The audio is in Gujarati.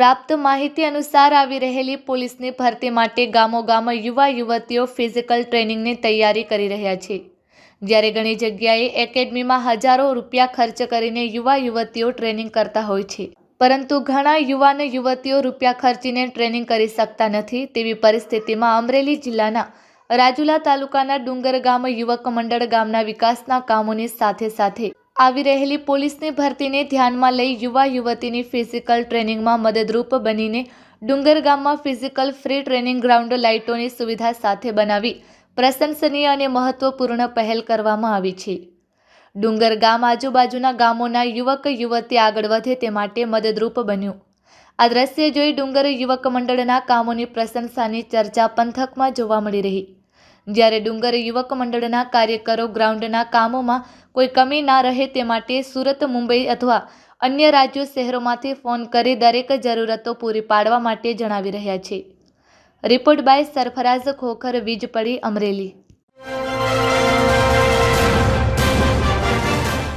પ્રાપ્ત માહિતી અનુસાર આવી રહેલી પોલીસની ભરતી માટે ગામોગામ યુવા યુવતીઓ ફિઝિકલ ટ્રેનિંગની તૈયારી કરી રહ્યા છે. જ્યારે ઘણી જગ્યાએ એકેડમીમાં હજારો રૂપિયા ખર્ચ કરીને યુવા યુવતીઓ ટ્રેનિંગ કરતા હોય છે. પરંતુ ઘણા યુવાન યુવતીઓ રૂપિયા ખર્ચીને ટ્રેનિંગ કરી શકતા નથી તેવી પરિસ્થિતિમાં અમરેલી જિલ્લાના રાજુલા તાલુકાના ડુંગર ગામ યુવક મંડળ ગામના વિકાસના કામોની સાથે સાથે આવી રહેલી પોલીસની ભરતીને ધ્યાનમાં લઈ યુવા યુવતીની ફિઝિકલ ટ્રેનિંગમાં મદદરૂપ બનીને ડુંગર ગામમાં ફિઝિકલ ફ્રી ટ્રેનિંગ ગ્રાઉન્ડ લાઇટોની સુવિધા સાથે બનાવી પ્રશંસનીય અને મહત્વપૂર્ણ પહેલ કરવામાં આવી છે. ડુંગર ગામ આજુબાજુના ગામોના યુવક યુવતી આગળ વધે તે માટે મદદરૂપ બન્યું. આ દ્રશ્ય જોઈ ડુંગર યુવક મંડળના કામોની પ્રશંસાની ચર્ચા પંથકમાં જોવા મળી રહી. જ્યારે ડુંગર યુવક મંડળના કાર્યકરો ગ્રાઉન્ડના કામોમાં કોઈ કમી ના રહે તે માટે સુરત, મુંબઈ અથવા અન્ય રાજ્યો શહેરોમાંથી ફોન કરી દરેક જરૂરતો પૂરી પાડવા માટે જણાવી રહ્યા છે. રિપોર્ટ બાય સરફરાઝ ખોખર વીજ પડી અમરેલી.